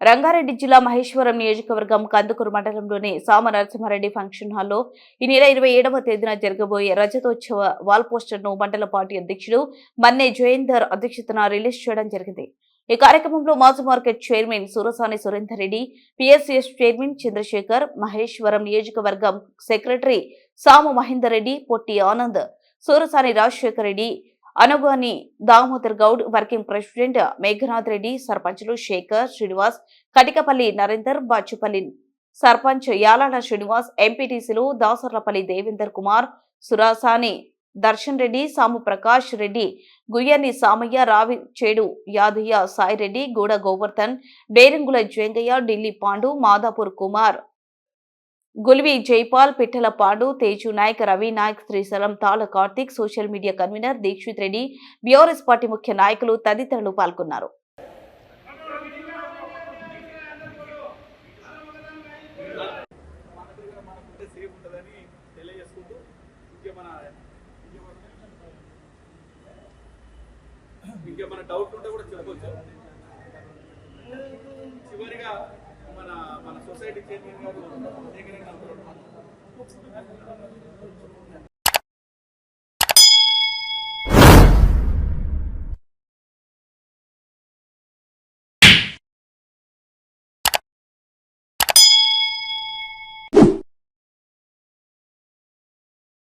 రంగారెడ్డి జిల్లా మహేశ్వరం నియోజకవర్గం కందుకూరు మండలంలోని సామ నరసింహారెడ్డి ఫంక్షన్ హాల్లో ఈ నెల ఇరవై ఏడవ తేదీన జరగబోయే రజతోత్సవ వాల్ పోస్టర్ను మండల పార్టీ అధ్యక్షుడు మన్నే జయేందర్ అధ్యక్షతన రిలీజ్ చేయడం జరిగింది. ఈ కార్యక్రమంలో మాజీ market chairman Surasani Surender Reddy PSCS chairman Chandrasekhar Maheshwaram నియోజకవర్గం secretary Samu Mahender Reddy Potti Anand Surasani Rajasekhar Reddy Anugoni Damodar Goud working president Meghanath Reddy సర్పంచులు శేఖర్ శ్రీనివాస్ కటికపల్లి నరేందర్ బాచుపల్లి సర్పంచ్ యాలాడ శ్రీనివాస్ ఎంపీటీసీలు దాసర్లపల్లి దేవేందర్ కుమార్ సురాసాని దర్శన్ రెడ్డి సాము ప్రకాష్ రెడ్డి గుయ్యని సామయ్య రావి చేడు యాదయ్య సాయిరెడ్డి గూడ గోవర్ధన్ బేరంగుల జంగయ్య ఢిల్లీ పాండు మాదాపూర్ కుమార్. గుల్వి జైపాల్ పిట్టల Pandu Teju Naik Ravi Naik Srisailam Tala Karthik social media convenor Dikshith Reddy BRS party ముఖ్య నాయకులు తదితరులు పాల్గొన్నారు. మన ఇంకేమైనా డౌట్ ఉంటే కూడా చెప్పొచ్చు మన మన సొసైటీ చైర్మన్ గారు దగ్గర